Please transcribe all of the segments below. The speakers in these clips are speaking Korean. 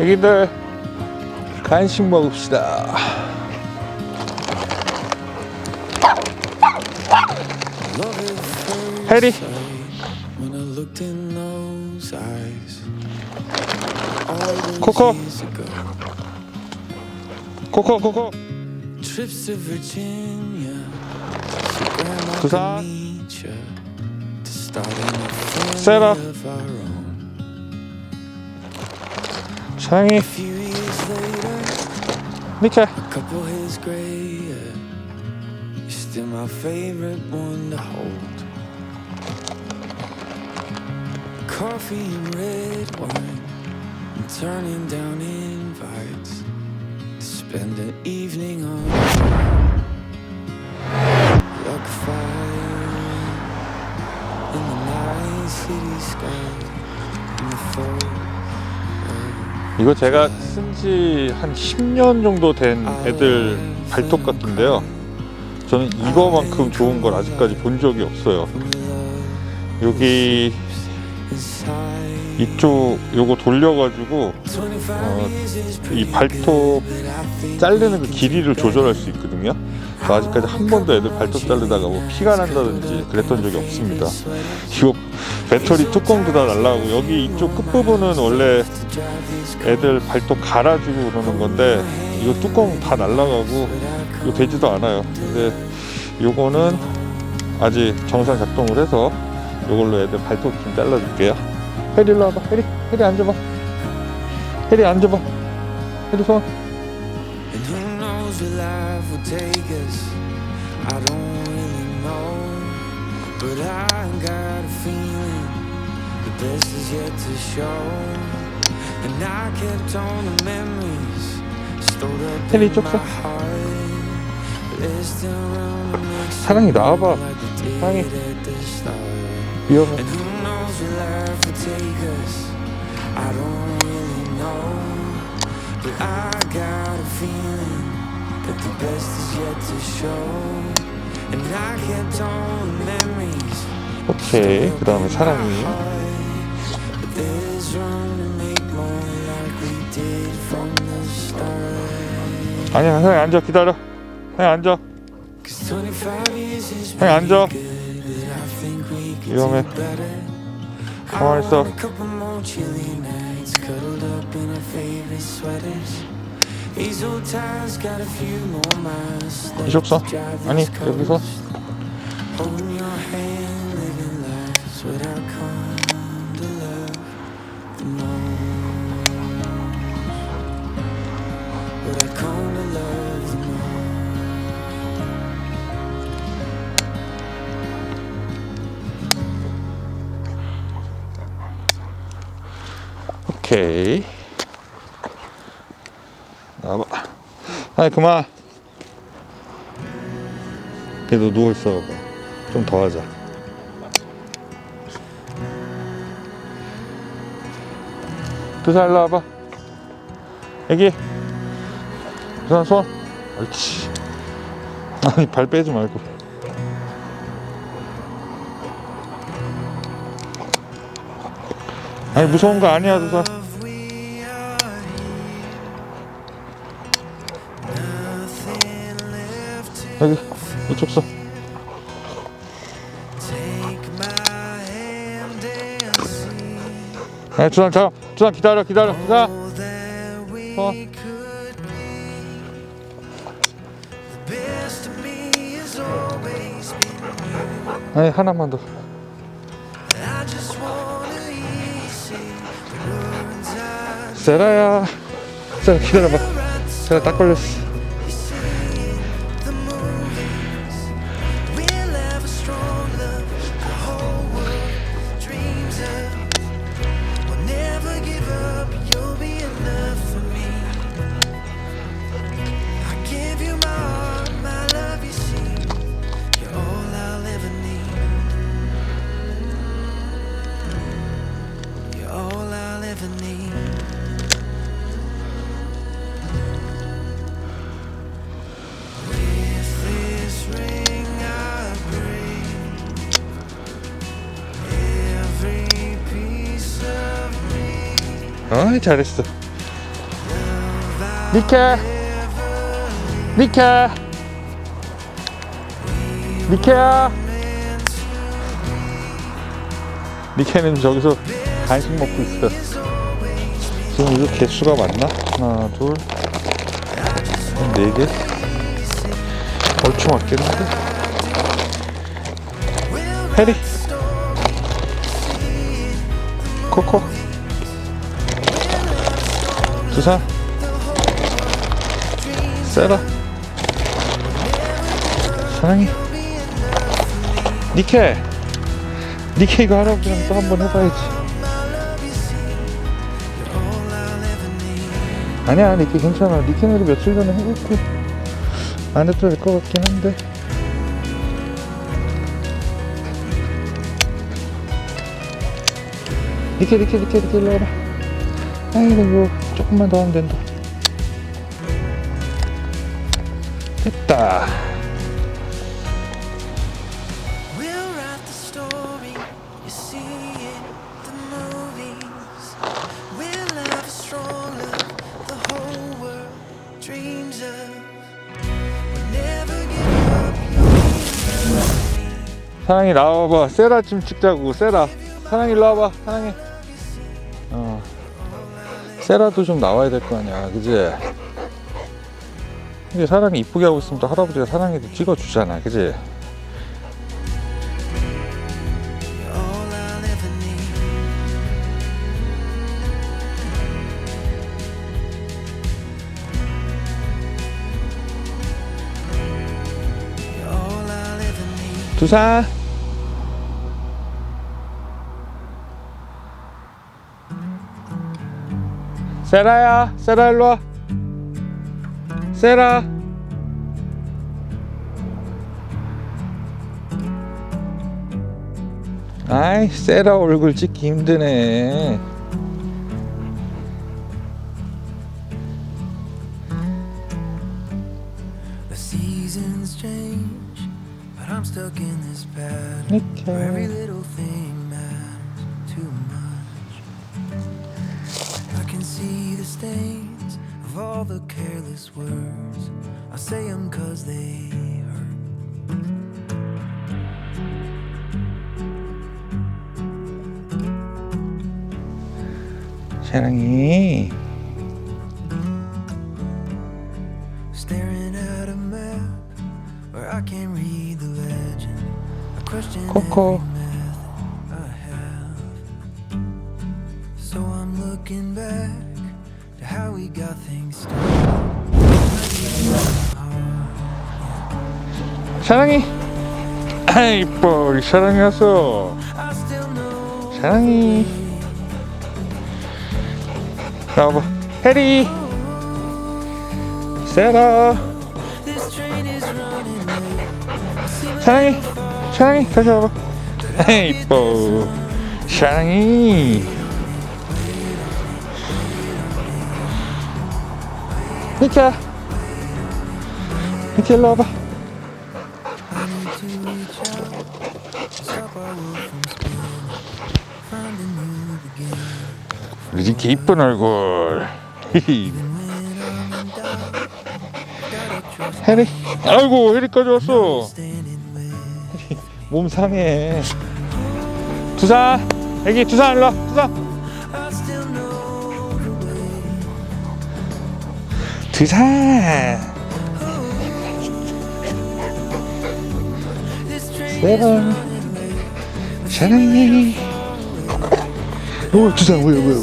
애기들 간식 먹읍시다. 해리 코코 코코 to Virginia, so 니케 a couple hairs gray, yeah, you're still my favorite one to hold. Coffee and red wine, and turning down invites to spend an evening on like fire in the night city sky in the fall. 이거 제가 쓴 지 한 10년 정도 된 애들 발톱 같은데요. 저는 이거만큼 좋은 걸 아직까지 본 적이 없어요. 여기 이쪽 요거 돌려가지고 어, 이 발톱 자르는 그 길이를 조절할 수 있거든요. 저 아직까지 한 번도 애들 발톱 자르다가 뭐 피가 난다든지 그랬던 적이 없습니다. 이거 배터리 뚜껑도 다 날라가고 여기 이쪽 끝부분은 원래 애들 발톱 갈아주고 그러는 건데 이거 뚜껑 다 날라가고 이거 되지도 않아요. 근데 요거는 아직 정상 작동을 해서 요걸로 애들 발톱 좀 잘라줄게요. 해리 일로 와봐. 해리, 해리 앉아봐. 해리 앉아봐. 해리 손. And who knows where life will take us? I don't really know. But I got a feeling the best is yet to show. And I kept all the memories stored up Hey, in 이쪽 my 서. heart. But there's still room to make 사랑이 나와봐. like we did 사랑이. at the start. 위험해. And who knows where life will take us? I don't really know. But I got a feeling That the best is yet to show. And I kept the memories. 오케이. 그 다음에 사랑이. But there's room to make more like we did from the start. 아니야, 사랑이 앉아. 기다려. 사랑이 앉아. Cause 25 years is 사랑이 앉아. good, but I think we could 위험해. do better. 가만히 있어. A couple more chilly nights, cuddled up in our favorite sweaters. 이쪽 서. to drive 아니, this 여기서. coast. Holding your hand, living lives what I come to love the most. What I come to love the most. 오케이. 나와봐. 아니, 그만. 걔도 누워있어. 좀 더 하자. 두살 일로 와봐. 애기. 두산 손. 옳지. 아니, 발 빼지 말고. 아니, 무서운 거 아니야, 두산. 여기, 이쪽 서. 야, 주산, 자, 주산 기다려, 기다려, 주산. 어. 아니, 하나만 더. 세라야. 세라, 기다려봐. 세라 딱 걸렸어. 어이, 잘했어. 니케. 니케. 니케야. 니케는 저기서 간식 먹고 있어. 지금 이거 개수가 맞나? 하나 둘 네 개? 얼추 맞겠는데? 해리. 코코 두산 세라. 사랑해. 니케. 니케 이거 할아버지랑 또한 번 해봐야지. 아니야 니케 괜찮아. 니케는 며칠 전에 해봤고 안 해도 될 것 같긴 한데. 니케 니케 니케 니케 일로 와봐 아이고 이거 조금만 더 하면 된다 됐다. 사랑이 나와봐 세라 좀 찍자고 세라 사랑이 일로 와봐 사랑이 어 세라도 좀 나와야 될 거 아니야. 그지? 이게 사랑이 이쁘게 하고 있으면 또 할아버지가 사랑이도 찍어주잖아. 그지? all 세라야 세라 일로 와 세라 아이 세라 얼굴 찍기 힘드네 The seasons change, but I'm stuck in this pattern where every 이렇게 little thing can see the stains of all the careless words. I say them cause they hurt. 사랑이 Staring at a map where I can't read the legend. I question Coco. every got things. 사랑이 아 이뻐 우리 사랑이 왔어 사랑이 나와봐 해리 세라. 사랑이 사랑이 다시 와봐 아 이뻐 사랑이 니키야 니키 일로 와봐 니키 이쁜 얼굴 해리 아이고 해리까지 왔어. 몸 상해 두산 애기 두산 일로 와 두산 두산 late. 사랑해 오 두산 왜왜 왜, 왜.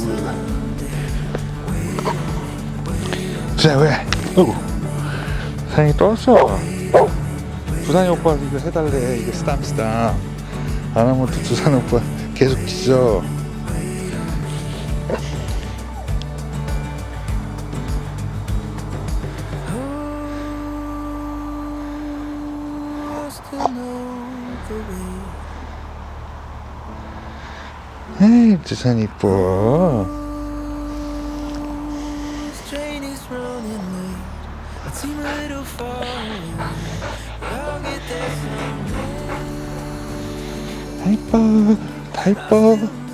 두산 왜 어구 사랑이 떴어 두산이 오빠 이거 해달래. 이거 스담 스담. 안 하면 또 두산 오빠 계속 짖어 there someday. 다 이뻐 다 이뻐